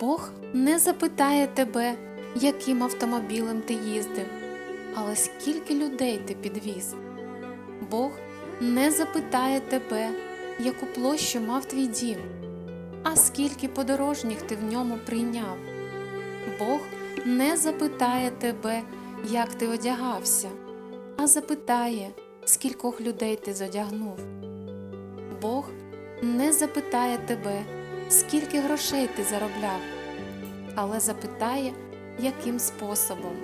Бог не запитає тебе, яким автомобілем ти їздив, але скільки людей ти підвіз. Бог не запитає тебе, яку площу мав твій дім, а скільки подорожніх ти в ньому прийняв. Бог не запитає тебе, як ти одягався, а запитає, скількох людей ти зодягнув. Бог не запитає тебе, скільки грошей ти заробляв, але запитає, яким способом.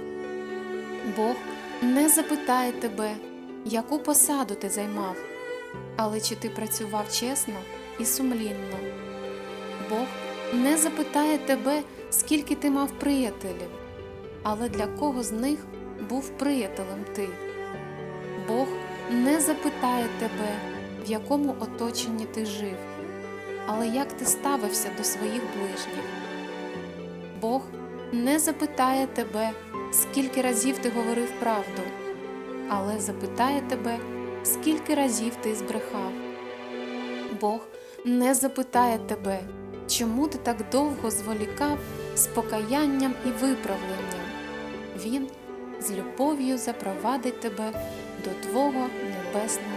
Бог не запитає тебе, яку посаду ти займав, але чи ти працював чесно і сумлінно. Бог не запитає тебе, скільки ти мав приятелів, але для кого з них був приятелем ти. Бог не запитає тебе, в якому оточенні ти жив, але як ти ставився до своїх ближніх. Бог не запитає тебе, скільки разів ти говорив правду, але запитає тебе, скільки разів ти збрехав. Бог не запитає тебе, чому ти так довго зволікав з покаянням і виправленням. Він з любов'ю запровадить тебе до Твого небесного